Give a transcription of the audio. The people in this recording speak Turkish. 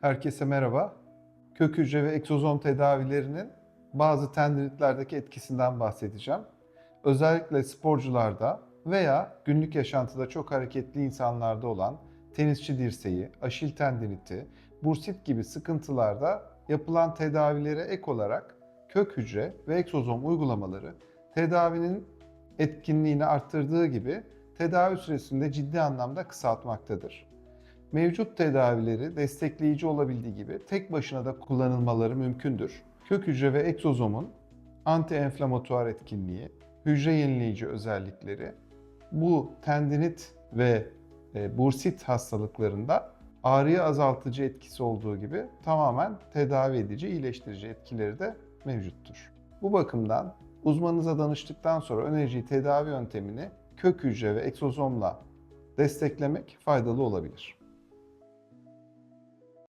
Herkese merhaba. Kök hücre ve egzozom tedavilerinin bazı tendinitlerdeki etkisinden bahsedeceğim. Özellikle sporcularda veya günlük yaşantıda çok hareketli insanlarda olan tenisçi dirseği, aşil tendiniti, bursit gibi sıkıntılarda yapılan tedavilere ek olarak kök hücre ve egzozom uygulamaları tedavinin etkinliğini arttırdığı gibi tedavi süresini de ciddi anlamda kısaltmaktadır. Mevcut tedavileri destekleyici olabildiği gibi tek başına da kullanılmaları mümkündür. Kök hücre ve egzozomun anti-enflamatuar etkinliği, hücre yenileyici özellikleri bu tendinit ve e, bursit hastalıklarında ağrıyı azaltıcı etkisi olduğu gibi tamamen tedavi edici, iyileştirici etkileri de mevcuttur. Bu bakımdan uzmanınıza danıştıktan sonra önereceği tedavi yöntemini kök hücre ve egzozomla desteklemek faydalı olabilir.